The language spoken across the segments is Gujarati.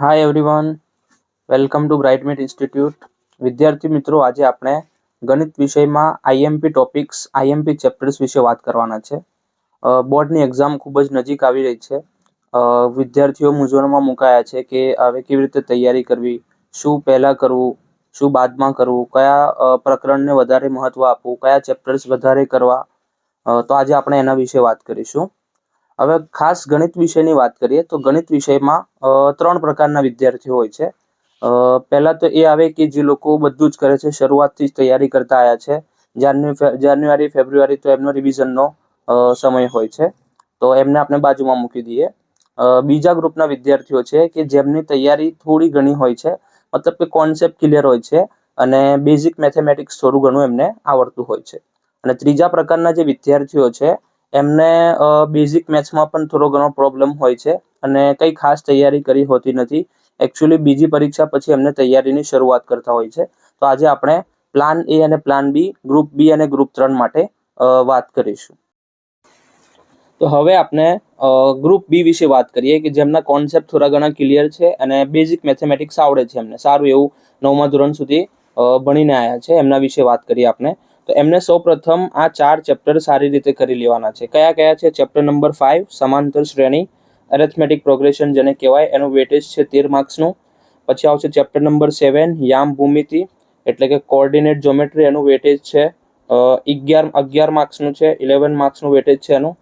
Hi everyone welcome to Brightmate Institute વિદ્યાર્થી મિત્રો, આજે આપણે ગણિત વિષયમાં આઈએમપી ટોપિક્સ આઈએમપી ચેપ્ટર્સ વિશે વાત કરવાના છે. બોર્ડની એક્ઝામ ખૂબ જ નજીક આવી રહી છે. વિદ્યાર્થીઓ મૂંઝવણમાં મુકાયા છે કે હવે કેવી રીતે તૈયારી કરવી, શું પહેલાં કરવું, શું બાદમાં કરવું, કયા પ્રકરણને વધારે મહત્ત્વ આપવું, કયા ચેપ્ટર્સ વધારે કરવા. તો આજે આપણે એના વિશે વાત કરીશું. હવે ખાસ ગણિત વિષયની વાત કરીએ તો ગણિત વિષયમાં ત્રણ પ્રકારના વિદ્યાર્થીઓ હોય છે. પહેલાં તો એ આવે કે જે લોકો બધું જ કરે છે, શરૂઆતથી જ તૈયારી કરતા આવ્યા છે. જાન્યુઆરી, ફેબ્રુઆરી તો એમનો રિવિઝનનો સમય હોય છે. તો એમને આપણે બાજુમાં મૂકી દઈએ. બીજા ગ્રુપના વિદ્યાર્થીઓ છે કે જેમની તૈયારી થોડી ઘણી હોય છે, મતલબ કે કોન્સેપ્ટ ક્લિયર હોય છે અને બેઝિક મેથેમેટિક્સ થોડું ઘણું એમને આવડતું હોય છે. અને ત્રીજા પ્રકારના જે વિદ્યાર્થીઓ છે એમને બેઝિક મેથ્સમાં પણ થોડો ઘણો પ્રોબ્લેમ હોય છે અને કંઈ ખાસ તૈયારી કરી હોતી નથી. એકચ્યુઅલી બીજી પરીક્ષા પછી એમને તૈયારીની શરૂઆત કરતા હોય છે. તો આજે આપણે પ્લાન એ અને પ્લાન બી ગ્રુપ બી અને ગ્રુપ ત્રણ માટે વાત કરીશું. તો હવે આપણે ગ્રુપ બી વિશે વાત કરીએ કે જેમના કોન્સેપ્ટ થોડા ઘણા ક્લિયર છે અને બેઝિક મેથેમેટિક્સ આવડે છે એમને. સારું એવું નવમા ધોરણ સુધી ભણીને આવ્યા છે. એમના વિશે વાત કરીએ આપણે. તો એમને સૌપ્રથમ આ ચાર ચેપ્ટર સારી રીતે કરી લેવાના છે. કયા કયા છે? ચેપ્ટર નંબર ફાઇવ સમાંતર શ્રેણી એરેથમેટિક પ્રોગ્રેશન જેને કહેવાય, એનું વેટેજ છે તેર માર્ક્સનું પછી આવશે ચેપ્ટર નંબર સેવન યામ ભૂમિતિ, એટલે કે કોઓર્ડિનેટ જ્યોમેટ્રી એનું વેટેજ છે અગિયાર અગિયાર માર્ક્સનું છે ઇલેવન માર્ક્સનું વેટેજ છે એનું.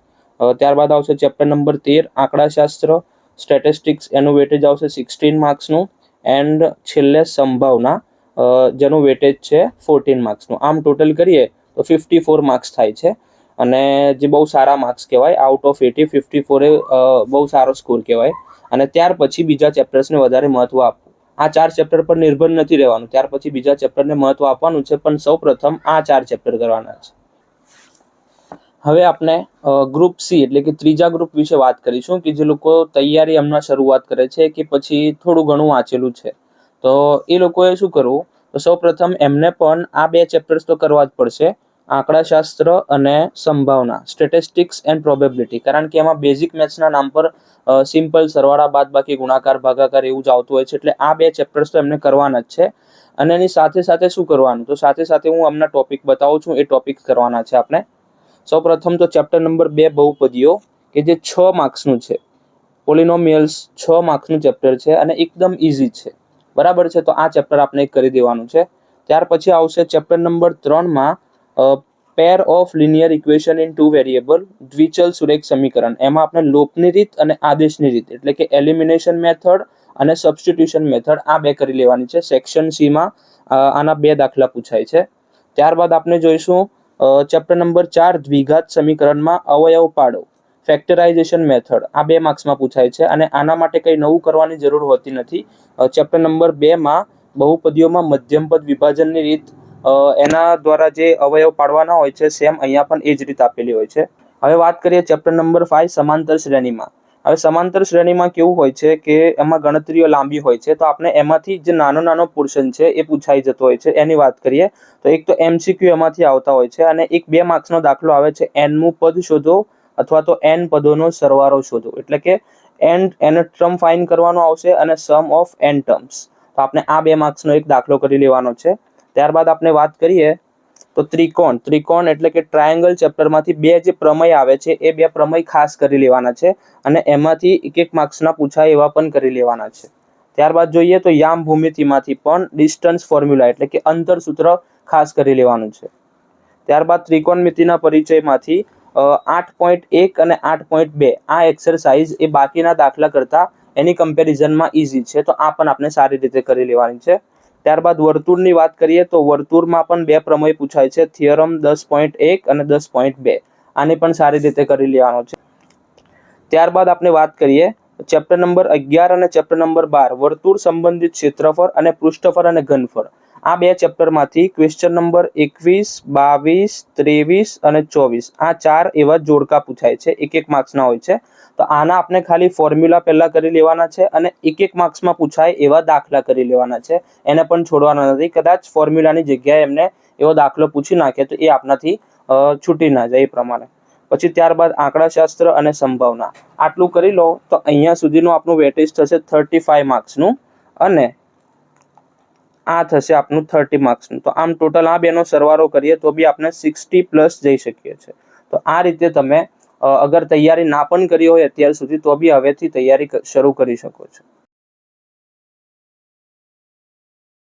ત્યારબાદ આવશે ચેપ્ટર નંબર તેર, આંકડાશાસ્ત્ર સ્ટેટિસ્ટિક્સ એનું વેટેજ આવશે સિક્સટીન માર્ક્સનું એન્ડ છેલ્લે સંભાવના જેનું વેટેજ છે ફોર્ટીન માર્ક્સનું આમ ટોટલ કરીએ તો ફિફ્ટી ફોર માર્ક્સ થાય છે. અને જે બહુ સારા માર્ક્સ કહેવાય out of eighty fifty four બહુ સારો સ્કોર કહેવાય. અને ત્યાર પછી બીજા ચેપ્ટર્સને વધારે મહત્વ આપવું. આ ચાર ચેપ્ટર પર નિર્ભર નથી રહેવાનું. ત્યાર પછી બીજા ચેપ્ટરને મહત્વ આપવાનું છે, પણ સૌ પ્રથમ આ ચાર ચેપ્ટર કરવાના છે. હવે આપણે ગ્રુપ સી એટલે કે ત્રીજા ગ્રુપ વિશે વાત કરીશું, કે જે લોકો તૈયારી હમણાં શરૂઆત કરે છે કે પછી થોડું ઘણું વાંચેલું છે. તો એ લોકોએ શું કરવું? તો સૌ પ્રથમ એમને પણ આ બે ચેપ્ટર્સ તો કરવા જ પડશે. આંકડાશાસ્ત્ર અને સંભાવના સ્ટેટિસ્ટિક્સ એન્ડ પ્રોબેબિલિટી કારણ કે એમાં બેઝિક મેથ્સના નામ પર સિમ્પલ સરવાળા બાદ બાકી ગુણાકાર, ભાગાકાર એવું જ આવતું હોય છે. એટલે આ બે ચેપ્ટર્સ તો એમને કરવાના જ છે. અને એની સાથે સાથે શું કરવાનું? તો સાથે સાથે હું હમણાં ટોપિક બતાવું છું. એ ટોપિક કરવાના છે આપણે. સૌપ્રથમ તો ચેપ્ટર નંબર બે બહુપદીઓ, કે જે છ માર્ક્સનું છે. પોલિનોમિયલ્સ છ માર્ક્સનું ચેપ્ટર છે અને એકદમ ઇઝી છે. બરાબર છે? તો આ ચેપ્ટર આપણે કરી દેવાનું છે. ત્યાર પછી આવશે ચેપ્ટર નંબર ત્રણમાં pair of linear equation in two variable દ્વિચલ સુરેખ સમીકરણ. એમાં આપણે લોપની રીત અને આદેશની રીત, એટલે કે એલિમિનેશન મેથડ અને સબસ્ટિટ્યુશન મેથડ આ બે કરી લેવાની છે. સેક્શન સીમાં આના બે દાખલા પૂછાય છે. ત્યારબાદ આપણે જોઈશું ચેપ્ટર નંબર ચાર, દ્વિઘાત સમીકરણમાં અવયવ પાડો. ફેક્ટરાઇઝેશન મેથડ આ બે માર્ક્સમાં પૂછાય છે અને આના માટે કંઈ નવું કરવાની જરૂર હોતી નથી. ચેપ્ટર નંબર બેમાં બહુપદીઓમાં મધ્યમપદ વિભાજનની રીત એના દ્વારા જે અવયવ પાડવાના હોય છે સેમ અહીંયા પણ એ જ રીત આપેલી હોય છે. હવે વાત કરીએ ચેપ્ટર નંબર ફાઇવ સમાંતર શ્રેણીમાં. હવે સમાંતર શ્રેણીમાં કેવું હોય છે કે એમાં ગણતરીઓ લાંબી હોય છે, તો આપણે એમાંથી જે નાનો નાનો પોર્શન છે એ પૂછાઈ જતો હોય છે. એની વાત કરીએ, તો એક તો એમસીક્યુ એમાંથી આવતા હોય છે અને એક બે માર્ક્સનો દાખલો આવે છે. એનમું પદ શોધો અથવા તો એન પદોનો સરવાળો શોધો. એટલે કે એન એન ટર્મ ફાઇન કરવાનો આવશે અને સમ ઓફ એન ટર્મ્સ તો આપણે આ બે માર્ક્સનો એક દાખલો કરી લેવાનો છે. ત્યારબાદ આપણે વાત કરીએ તો ત્રિકોણ. ત્રિકોણ એટલે કે ટ્રાયેંગલ ચેપ્ટરમાંથી બે જે પ્રમેય આવે છે, એ બે પ્રમેય ખાસ કરી લેવાના છે અને એમાંથી એક એક માર્ક્સના પૂછાય એવા પણ કરી લેવાના છે. ત્યારબાદ જોઈએ તો યામ ભૂમિતિમાંથી પણ ડિસ્ટન્સ ફોર્મ્યુલા એટલે કે અંતર સૂત્ર ખાસ કરી લેવાનું છે. ત્યારબાદ ત્રિકોણમિતિના પરિચયમાંથી આઠ પોઈન્ટ એક અને આઠ પોઈન્ટ બે. આ એક્સરસાઇઝ એ બાકીના દાખલા કરતાં એની કમ્પેરિઝનમાં ઇઝી છે. તો આ પણ આપણે સારી રીતે કરી લેવાની છે. ત્યારબાદ વર્તુળની વાત કરીએ તો વર્તુળમાં પણ બે પ્રમેય પૂછાય છે. થિયરમ દસ પોઈન્ટ એક અને દસ પોઈન્ટ બે. આને પણ સારી રીતે કરી લેવાનો છે. ત્યારબાદ આપણે વાત કરીએ ચેપ્ટર નંબર અગિયાર અને ચેપ્ટર નંબર બાર. વર્તુળ સંબંધિત ક્ષેત્રફળ અને પૃષ્ઠફળ અને ઘનફળ. આ બે ચેપ્ટરમાંથી ક્વેશ્ચન નંબર એકવીસ, બાવીસ, ત્રેવીસ અને ચોવીસ. આ ચાર એવા જોડકા પૂછાય છે. એક એક માર્ક્સના હોય છે. તો આના આપણે ખાલી ફોર્મ્યુલા પહેલાં કરી લેવાના છે અને એક એક માર્ક્સમાં પૂછાય એવા દાખલા કરી લેવાના છે. એને પણ છોડવાના નથી. કદાચ ફોર્મ્યુલાની જગ્યાએ એમને એવો દાખલો પૂછી નાખે તો એ આપણાથી છૂટી ના જાય એ પ્રમાણે. પછી ત્યારબાદ આંકડાશાસ્ત્ર અને સંભાવના. આટલું કરી લો તો અહીંયા સુધીનું આપણું વેટેજ થશે થર્ટી ફાઈવ માર્ક્સનું અને આ થશે આપનું થર્ટી માર્ક્સનું. તો આમ ટોટલ આ બેનો સરવારો કરીએ તો બી આપણે સિક્સટી પ્લસ જઈ શકીએ છીએ. તો આ રીતે તમે અગર તૈયારી ના પણ કરી હોય અત્યાર સુધી તો બી હવેથી તૈયારી શરૂ કરી શકો છો.